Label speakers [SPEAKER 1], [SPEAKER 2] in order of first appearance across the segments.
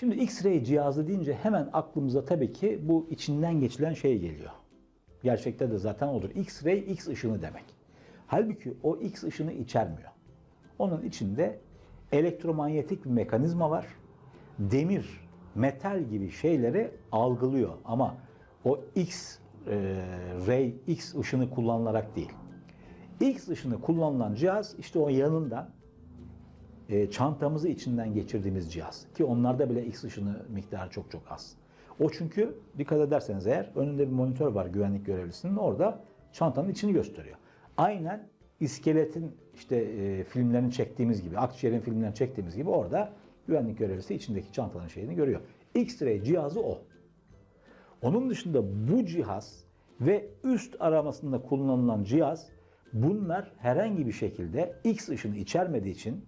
[SPEAKER 1] Şimdi X-ray cihazı deyince hemen aklımıza tabii ki bu içinden geçilen şey geliyor. Gerçekte de zaten odur. X-ray X ışını demek. Halbuki o X ışını içermiyor. Onun içinde elektromanyetik bir mekanizma var. Demir, metal gibi şeyleri algılıyor ama o X e, ray, X ışını kullanılarak değil. X ışını kullanılan cihaz işte o yanından e, çantamızı içinden geçirdiğimiz cihaz. Ki onlarda bile X ışını miktarı çok çok az. O çünkü dikkat ederseniz eğer önünde bir monitör var güvenlik görevlisinin orada çantanın içini gösteriyor. Aynen iskeletin işte e, filmlerini çektiğimiz gibi, akciğerin filmlerini çektiğimiz gibi orada güvenlik görevlisi içindeki çantanın şeyini görüyor. X-ray cihazı o. Onun dışında bu cihaz ve üst aramasında kullanılan cihaz bunlar herhangi bir şekilde X ışını içermediği için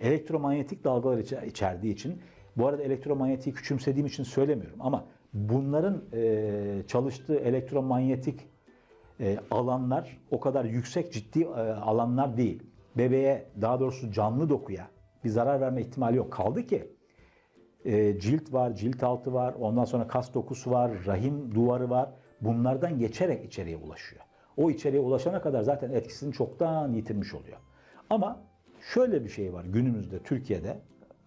[SPEAKER 1] elektromanyetik dalgalar içer- içerdiği için bu arada elektromanyetiği küçümsediğim için söylemiyorum ama bunların e, çalıştığı elektromanyetik e, alanlar o kadar yüksek ciddi e, alanlar değil. Bebeğe daha doğrusu canlı dokuya bir zarar verme ihtimali yok. Kaldı ki e, cilt var, cilt altı var, ondan sonra kas dokusu var, rahim duvarı var. Bunlardan geçerek içeriye ulaşıyor. O içeriye ulaşana kadar zaten etkisini çoktan yitirmiş oluyor. Ama şöyle bir şey var günümüzde Türkiye'de.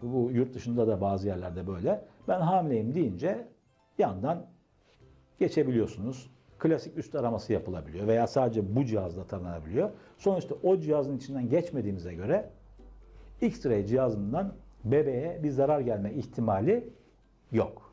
[SPEAKER 1] Bu yurt dışında da bazı yerlerde böyle. Ben hamileyim deyince yandan geçebiliyorsunuz. Klasik üst araması yapılabiliyor veya sadece bu cihazla tanınabiliyor. Sonuçta o cihazın içinden geçmediğimize göre X-ray cihazından bebeğe bir zarar gelme ihtimali yok.